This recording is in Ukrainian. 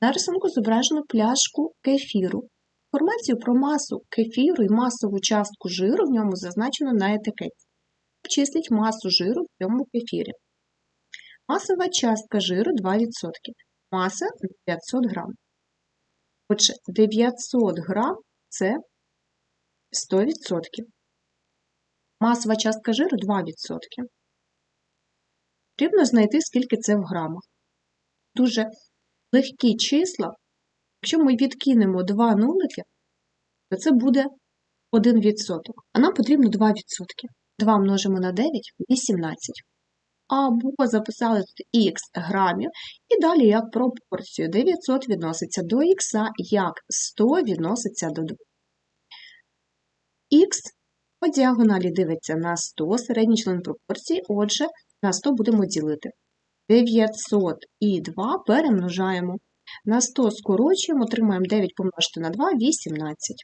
На рисунку зображено пляшку кефіру. Інформацію про масу кефіру і масову частку жиру в ньому зазначено на етикетці. Обчисліть масу жиру в цьому кефірі. Масова частка жиру 2%. Маса 900 грам. Отже, 900 грам – це 100%. Масова частка жиру 2%. Потрібно знайти, скільки це в грамах. Дуже легкі числа. Якщо ми відкинемо 2 нулики, то це буде 1%. А нам потрібно 2%. 2 множимо на 9 – 18. Або записали тут х грамів, і далі як пропорцію. 900 відноситься до х, як 100 відноситься до 2. Х по діагоналі дивиться на 100, середній член пропорції, отже, на 100 будемо ділити. 900 і 2 перемножаємо. На 100 скорочуємо, отримаємо 9 помножити на 2 – 18.